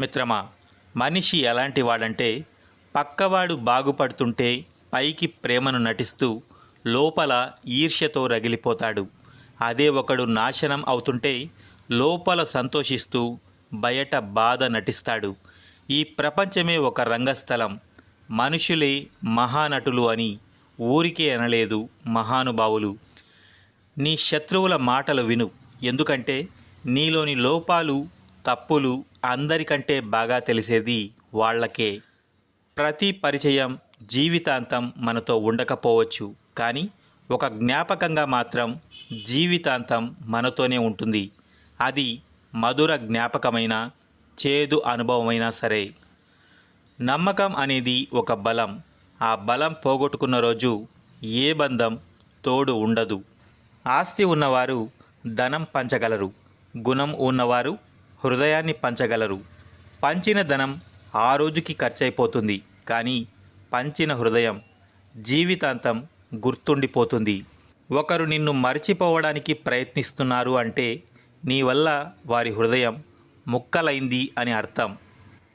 మిత్రమా మనిషి ఎలాంటి వాడంటే పక్కవాడు బాగుపడుతుంటే పైకి ప్రేమను నటిస్తూ లోపల ఈర్ష్యతో రగిలిపోతాడు. అదే ఒకడు నాశనం అవుతుంటే లోపల సంతోషిస్తూ బయట బాధ నటిస్తాడు. ఈ ప్రపంచమే ఒక రంగస్థలం. మనుషులే మహానటులు అని ఊరికే అనలేదు మహానుభావులు. నీ శత్రువుల మాటలు విను. ఎందుకంటే నీలోని లోపాలు తప్పులు అందరికంటే బాగా తెలిసేది వాళ్ళకే. ప్రతి పరిచయం జీవితాంతం మనతో ఉండకపోవచ్చు. కానీ ఒక జ్ఞాపకంగా మాత్రం జీవితాంతం మనతోనే ఉంటుంది. అది మధుర జ్ఞాపకమైన చేదు అనుభవమైనా సరే. నమ్మకం అనేది ఒక బలం. ఆ బలం పోగొట్టుకున్న రోజు ఏ బంధం తోడు ఉండదు. ఆస్తి ఉన్నవారు ధనం పంచగలరు. గుణం ఉన్నవారు హృదయాన్ని పంచగలరు. పంచిన ధనం ఆ రోజుకి ఖర్చయిపోతుంది కానీ పంచిన హృదయం జీవితాంతం గుర్తుండిపోతుంది. ఒకరు నిన్ను మర్చిపోవడానికి ప్రయత్నిస్తున్నారు అంటే నీ వల్ల వారి హృదయం ముక్కలైంది అని అర్థం.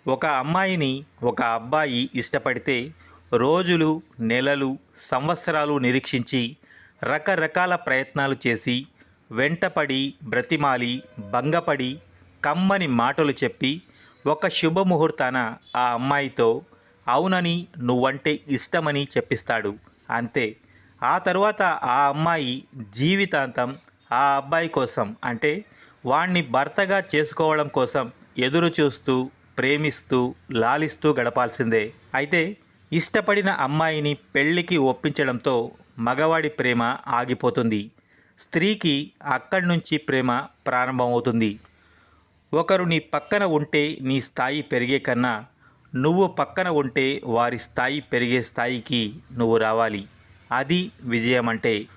ఒక అమ్మాయిని ఒక అబ్బాయి ఇష్టపడితే రోజులు నెలలు సంవత్సరాలు నిరీక్షించి రకరకాల ప్రయత్నాలు చేసి వెంటపడి బ్రతిమాలి భంగపడి కమ్మని మాటలు చెప్పి ఒక శుభముహూర్తాన ఆ అమ్మాయితో అవునని నువ్వంటే ఇష్టమని చెప్పిస్తాడు. అంతే. ఆ తర్వాత ఆ అమ్మాయి జీవితాంతం ఆ అబ్బాయి కోసం అంటే వాణ్ణి భర్తగా చేసుకోవడం కోసం ఎదురు చూస్తూ ప్రేమిస్తూ లాలిస్తూ గడపాల్సిందే. అయితే ఇష్టపడిన అమ్మాయిని పెళ్ళికి ఒప్పించడంతో మగవాడి ప్రేమ ఆగిపోతుంది. స్త్రీకి అక్కడి నుంచి ప్రేమ ప్రారంభమవుతుంది. ఒకరు నీ పక్కన ఉంటే నీ స్థాయి పెరిగే కన్నా నువ్వు పక్కన ఉంటే వారి స్థాయి పెరిగే స్థాయికి నువ్వు రావాలి. అది విజయం అంటే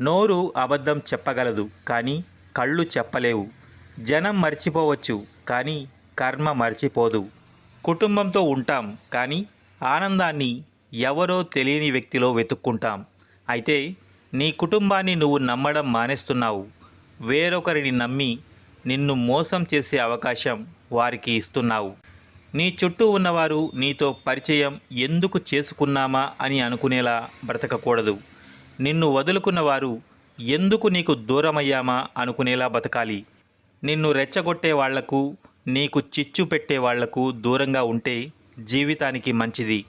నోరు అబద్ధం చెప్పగలదు కానీ కళ్ళు చెప్పలేవు. జనం మర్చిపోవచ్చు కానీ కర్మ మర్చిపోదు. కుటుంబంతో ఉంటాం కానీ ఆనందాన్ని ఎవరో తెలియని వ్యక్తిలో వెతుక్కుంటాం. అయితే నీ కుటుంబాన్ని నువ్వు నమ్మడం మానేస్తున్నావు. వేరొకరిని నమ్మి నిన్ను మోసం చేసే అవకాశం వారికి ఇస్తున్నావు. నీ చుట్టూ ఉన్నవారు నీతో పరిచయం ఎందుకు చేసుకున్నామా అని అనుకునేలా బ్రతకకూడదు. నిన్ను వదులుకున్నవారు ఎందుకు నీకు దూరమయ్యామా అనుకునేలా బతకాలి. నిన్ను రెచ్చగొట్టే వాళ్ళకు నీకు చిచ్చు పెట్టే వాళ్ళకు దూరంగా ఉంటే జీవితానికి మంచిది.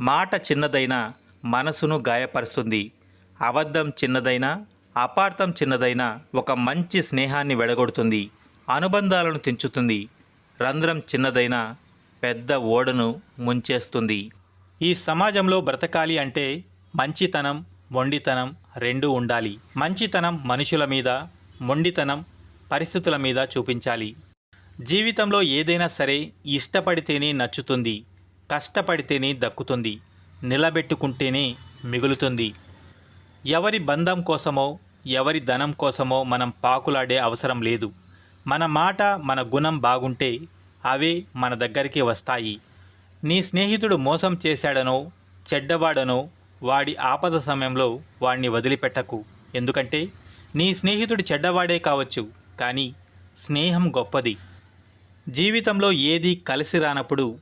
మాట చిన్నదైనా మనసును గాయపరుస్తుంది. అబద్ధం చిన్నదైనా అపార్థం చిన్నదైనా ఒక మంచి స్నేహాన్ని వెడగొడుతుంది అనుబంధాలను తెంచుతుంది రంధ్రం చిన్నదైన పెద్ద ఓడను ముంచేస్తుంది. ఈ సమాజంలో బ్రతకాలి అంటే మంచితనం మొండితనం రెండూ ఉండాలి. మంచితనం మనుషుల మీద మొండితనం పరిస్థితుల మీద చూపించాలి. జీవితంలో ఏదైనా సరే ఇష్టపడితేనే నచ్చుతుంది కష్టపడితేనే దక్కుతుంది నిలబెట్టుకుంటేనే మిగులుతుంది. ఎవరి బంధం కోసమో ఎవరి ధనం కోసమో మనం పాకులాడే అవసరం లేదు. మన మాట మన గుణం బాగుంటే అవే మన దగ్గరికి వస్తాయి. నీ స్నేహితుడు మోసం చేశాడనో చెడ్డవాడనో వాడి ఆపద సమయంలో వాడిని వదిలిపెట్టకు. ఎందుకంటే నీ స్నేహితుడు చెడ్డవాడే కావచ్చు కానీ స్నేహం గొప్పది. జీవితంలో ఏది కలిసి రానప్పుడు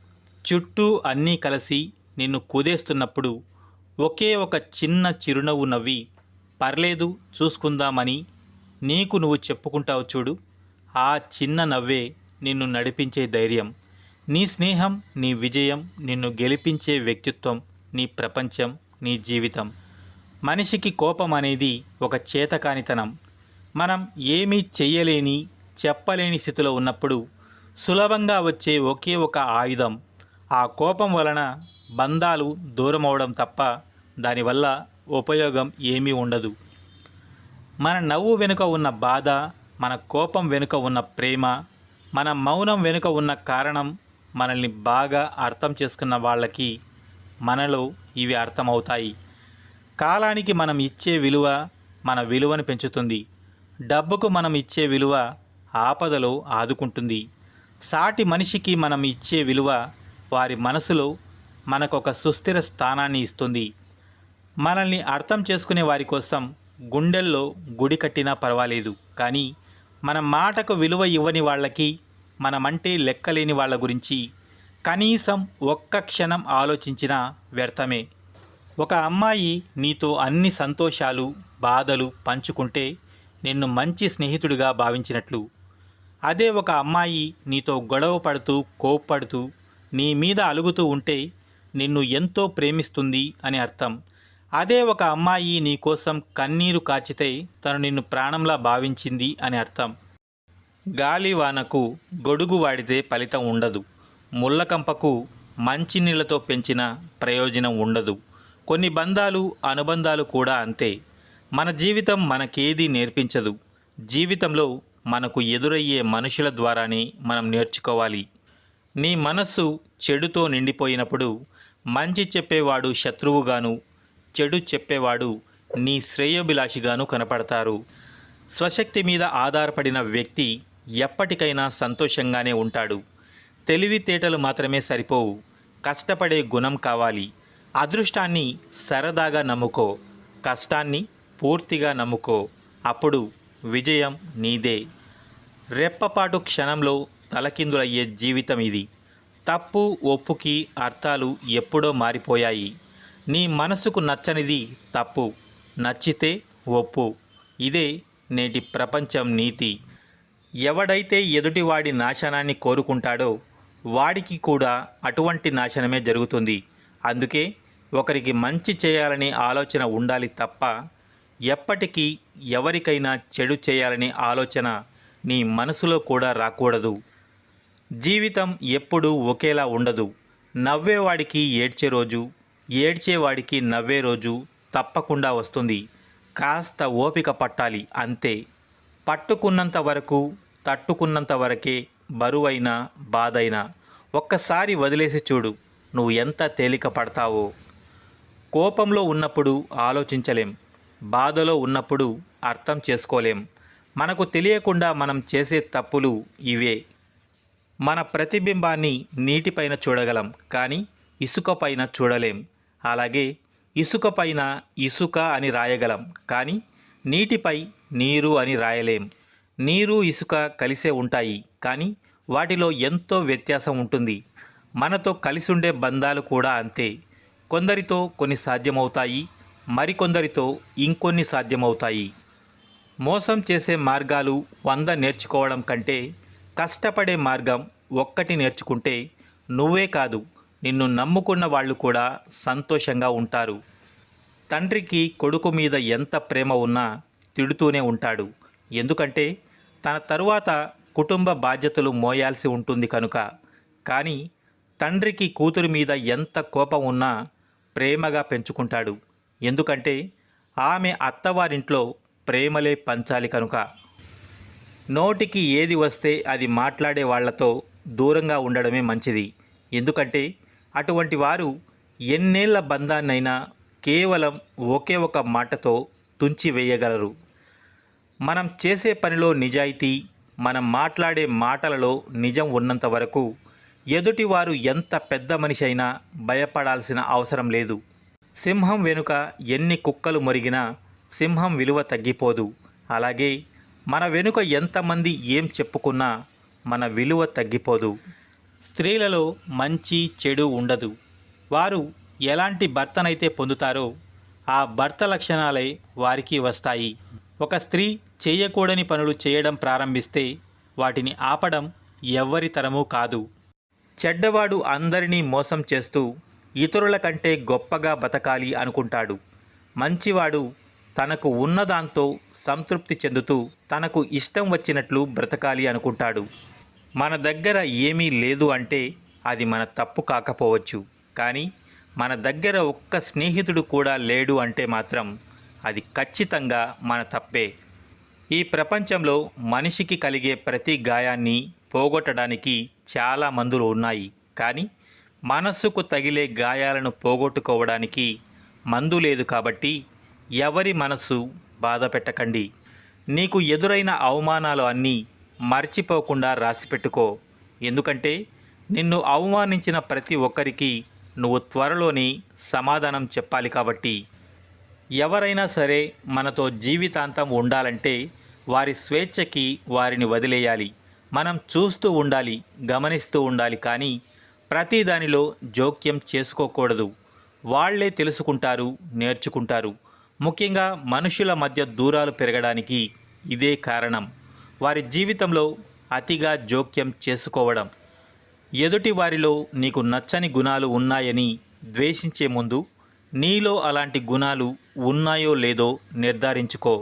చుట్టూ అన్నీ కలిసి నిన్ను కుదేస్తున్నప్పుడు ఒకే ఒక చిన్న చిరునవ్వు నవ్వి పర్లేదు చూసుకుందామని నీకు నువ్వు చెప్పుకుంటావు చూడు. ఆ చిన్న నవ్వే నిన్ను నడిపించే ధైర్యం. నీ స్నేహం నీ విజయం నిన్ను గెలిపించే వ్యక్తిత్వం నీ ప్రపంచం నీ జీవితం. మనిషికి కోపం అనేది ఒక చేతకానితనం. మనం ఏమీ చెయ్యలేని చెప్పలేని స్థితిలో ఉన్నప్పుడు సులభంగా వచ్చే ఒకే ఒక ఆయుధం. ఆ కోపం వలన బంధాలు దూరం అవడం తప్ప దానివల్ల ఉపయోగం ఏమీ ఉండదు. మన నవ్వు వెనుక ఉన్న బాధ మన కోపం వెనుక ఉన్న ప్రేమ మన మౌనం వెనుక ఉన్న కారణం మనల్ని బాగా అర్థం చేసుకున్న వాళ్ళకి మనలో ఇవి అర్థమవుతాయి. కాలానికి మనం ఇచ్చే విలువ మన విలువను పెంచుతుంది. డబ్బుకు మనం ఇచ్చే విలువ ఆపదలో ఆదుకుంటుంది. సాటి మనిషికి మనం ఇచ్చే విలువ వారి మనసులో మనకొక సుస్థిర స్థానాన్ని ఇస్తుంది. మనల్ని అర్థం చేసుకునే వారి కోసం గుండెల్లో గుడి కట్టినా పర్వాలేదు కానీ మన మాటకు విలువ ఇవ్వని వాళ్ళకి మనమంటే లెక్కలేని వాళ్ళ గురించి కనీసం ఒక్క క్షణం ఆలోచించినా వ్యర్థమే. ఒక అమ్మాయి నీతో అన్ని సంతోషాలు బాధలు పంచుకుంటే నిన్ను మంచి స్నేహితుడిగా భావించినట్లు. అదే ఒక అమ్మాయి నీతో గొడవ పడుతూ కోప్పడుతూ నీ మీద అలుగుతూ ఉంటే నిన్ను ఎంతో ప్రేమిస్తుంది అని అర్థం. అదే ఒక అమ్మాయి నీ కోసం కన్నీరు కాచితే తను నిన్ను ప్రాణంలా భావించింది అని అర్థం. గాలి వానకు గొడుగు వాడితే ఫలితం ఉండదు. ముళ్ళకంపకు మంచినీళ్ళతో పెంచిన ప్రయోజనం ఉండదు. కొన్ని బంధాలు అనుబంధాలు కూడా అంతే. మన జీవితం మనకేది నేర్పించదు. జీవితంలో మనకు ఎదురయ్యే మనుషుల ద్వారానే మనం నేర్చుకోవాలి. నీ మనస్సు చెడుతో నిండిపోయినప్పుడు మంచి చెప్పేవాడు శత్రువుగాను చెడు చెప్పేవాడు నీ శ్రేయోభిలాషిగాను కనపడతారు. స్వశక్తి మీద ఆధారపడిన వ్యక్తి ఎప్పటికైనా సంతోషంగానే ఉంటాడు. తెలివితేటలు మాత్రమే సరిపోవు. కష్టపడే గుణం కావాలి. అదృష్టాన్ని సరదాగా నమ్ముకో. కష్టాన్ని పూర్తిగా నమ్ముకో. అప్పుడు విజయం నీదే. రెప్పపాటు క్షణంలో తలకిందులయ్యే జీవితం ఇది. తప్పు ఒప్పుకి అర్థాలు ఎప్పుడో మారిపోయాయి. నీ మనసుకు నచ్చనిది తప్పు. నచ్చితే ఒప్పు. ఇదే నేటి ప్రపంచం నీతి. ఎవడైతే ఎదుటివాడి నాశనాన్ని కోరుకుంటాడో వాడికి కూడా అటువంటి నాశనమే జరుగుతుంది. అందుకే ఒకరికి మంచి చేయాలనే ఆలోచన ఉండాలి తప్ప ఎప్పటికీ ఎవరికైనా చెడు చేయాలనే ఆలోచన నీ మనసులో కూడా రాకూడదు. జీవితం ఎప్పుడూ ఒకేలా ఉండదు. నవ్వేవాడికి ఏడ్చే రోజు ఏడ్చేవాడికి నవ్వే రోజు తప్పకుండా వస్తుంది. కాస్త ఓపిక పట్టాలి అంతే. పట్టుకున్నంత వరకు తట్టుకున్నంత వరకే బరువైనా బాధైనా ఒక్కసారి వదిలేసి చూడు నువ్వు ఎంత తేలిక పడతావో. కోపంలో ఉన్నప్పుడు ఆలోచించలేం. బాధలో ఉన్నప్పుడు అర్థం చేసుకోలేం. మనకు తెలియకుండా మనం చేసే తప్పులు ఇవే. మన ప్రతిబింబాన్ని నీటిపైన చూడగలం కానీ ఇసుకపైన చూడలేం. అలాగే ఇసుక పైన ఇసుక అని రాయగలం కానీ నీటిపై నీరు అని రాయలేం. నీరు ఇసుక కలిసే ఉంటాయి కానీ వాటిలో ఎంతో వ్యత్యాసం ఉంటుంది. మనతో కలిసుండే బంధాలు కూడా అంతే. కొందరితో కొన్ని సాధ్యమవుతాయి మరికొందరితో ఇంకొన్ని సాధ్యమవుతాయి. మోసం చేసే మార్గాలు వంద నేర్చుకోవడం కంటే కష్టపడే మార్గం ఒక్కటి నేర్చుకుంటే నువ్వే కాదు. నిన్ను నమ్ముకున్న వాళ్ళు కూడా సంతోషంగా ఉంటారు. తండ్రికి కొడుకు మీద ఎంత ప్రేమ ఉన్నా తిడుతూనే ఉంటాడు. ఎందుకంటే తన తరువాత కుటుంబ బాధ్యతలు మోయాల్సి ఉంటుంది కనుక. కానీ తండ్రికి కూతురు మీద ఎంత కోపం ఉన్నా ప్రేమగా పెంచుకుంటాడు. ఎందుకంటే ఆమె అత్తవారింట్లో ప్రేమలే పంచాలి కనుక. నోటికి ఏది వస్తే అది మాట్లాడే వాళ్ళతో దూరంగా ఉండడమే మంచిది. ఎందుకంటే అటువంటి వారు ఎన్నేళ్ళ బంధాన్నైనా కేవలం ఒకే ఒక మాటతో తుంచివేయగలరు మనం చేసే పనిలో నిజాయితీ మనం మాట్లాడే మాటలలో నిజం ఉన్నంత వరకు ఎదుటివారు ఎంత పెద్ద మనిషి అయినా భయపడాల్సిన అవసరం లేదు. సింహం వెనుక ఎన్ని కుక్కలు మొరిగినా సింహం విలువ తగ్గిపోదు. అలాగే మన వెనుక ఎంతమంది ఏం చెప్పుకున్నా మన విలువ తగ్గిపోదు. స్త్రీలలో మంచి చెడు ఉండదు. వారు ఎలాంటి భర్తనైతే పొందుతారో ఆ భర్త లక్షణాలే వారికి వస్తాయి. ఒక స్త్రీ చేయకూడని పనులు చేయడం ప్రారంభిస్తే వాటిని ఆపడం ఎవ్వరి తరమూ కాదు. చెడ్డవాడు అందరినీ మోసం చేస్తూ ఇతరుల కంటే గొప్పగా బతకాలి అనుకుంటాడు. మంచివాడు తనకు ఉన్నదాంతో సంతృప్తి చెందుతూ తనకు ఇష్టం వచ్చినట్లు బ్రతకాలి అనుకుంటాడు. మన దగ్గర ఏమీ లేదు అంటే అది మన తప్పు కాకపోవచ్చు. కానీ మన దగ్గర ఒక్క స్నేహితుడు కూడా లేడు అంటే మాత్రం అది ఖచ్చితంగా మన తప్పే. ఈ ప్రపంచంలో మనిషికి కలిగే ప్రతి గాయాన్ని పోగొట్టడానికి చాలా మందులు ఉన్నాయి. కానీ మనస్సుకు తగిలే గాయాలను పోగొట్టుకోవడానికి మందు లేదు కాబట్టి ఎవరి మనస్సు బాధ పెట్టకండి నీకు ఎదురైన అవమానాలు అన్నీ మర్చిపోకుండా రాసిపెట్టుకో. ఎందుకంటే నిన్ను అవమానించిన ప్రతి ఒక్కరికి నువ్వు త్వరలోనే సమాధానం చెప్పాలి కాబట్టి. ఎవరైనా సరే మనతో జీవితాంతం ఉండాలంటే వారి స్వేచ్ఛకి వారిని వదిలేయాలి. మనం చూస్తూ ఉండాలి గమనిస్తూ ఉండాలి కానీ ప్రతి దానిలో జోక్యం చేసుకోకూడదు. వాళ్ళే తెలుసుకుంటారు నేర్చుకుంటారు. ముఖ్యంగా మనుషుల మధ్య దూరాలు పెరగడానికి ఇదే కారణం. వారి జీవితంలో అతిగా జోక్యం చేసుకోవడం ఎదుటి వారిలో నీకు నచ్చని గుణాలు ఉన్నాయని ద్వేషించే ముందు నీలో అలాంటి గుణాలు ఉన్నాయో లేదో నిర్ధారించుకో.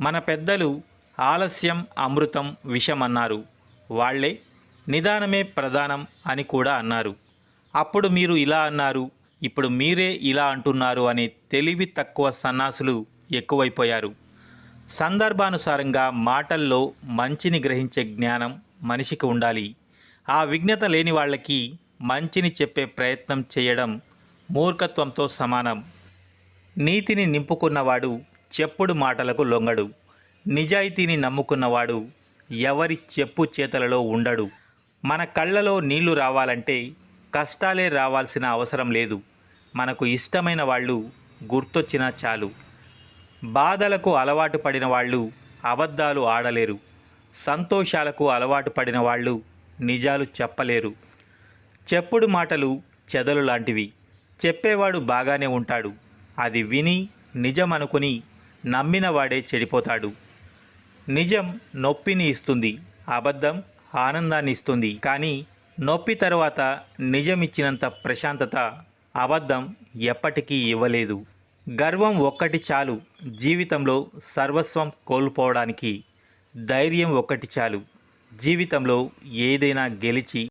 మన పెద్దలు ఆలస్యం అమృతం విషం అన్నారు వాళ్ళే నిదానమే ప్రధానం అని కూడా అన్నారు. అప్పుడు మీరు ఇలా అన్నారు ఇప్పుడు మీరే ఇలా అంటున్నారు అనే తెలివి తక్కువ సన్నాసులు ఎక్కువైపోయారు. సందర్భానుసారంగా మాటల్లో మంచిని గ్రహించే జ్ఞానం మనిషికి ఉండాలి. ఆ విజ్ఞత లేని వాళ్ళకి మంచిని చెప్పే ప్రయత్నం చేయడం మూర్ఖత్వంతో సమానం. నీతిని నింపుకున్నవాడు చెప్పుడు మాటలకు లొంగడు. నిజాయితీని నమ్ముకున్నవాడు ఎవరి చెప్పు చేతలలో ఉండడు. మన కళ్ళలో నీళ్ళు రావాలంటే కష్టాలే రావాల్సిన అవసరం లేదు. మనకు ఇష్టమైన వాళ్ళు గుర్తొచ్చినా చాలు. బాధలకు అలవాటు పడిన వాళ్ళు అబద్ధాలు ఆడలేరు. సంతోషాలకు అలవాటు పడిన వాళ్ళు నిజాలు చెప్పలేరు. చెప్పుడు మాటలు చెదలు లాంటివి. చెప్పేవాడు బాగానే ఉంటాడు. అది విని నిజం అనుకుని నమ్మినవాడే చెడిపోతాడు. నిజం నొప్పిని ఇస్తుంది. అబద్ధం ఆనందాన్ని ఇస్తుంది. కానీ నొప్పి తర్వాత నిజం ఇచ్చినంత ప్రశాంతత అబద్ధం ఎప్పటికీ ఇవ్వలేదు. గర్వం ఒక్కటి చాలు. జీవితంలో సర్వస్వం కోల్పోవడానికి ధైర్యం ఒక్కటి చాలు. జీవితంలో ఏదైనా గెలిచి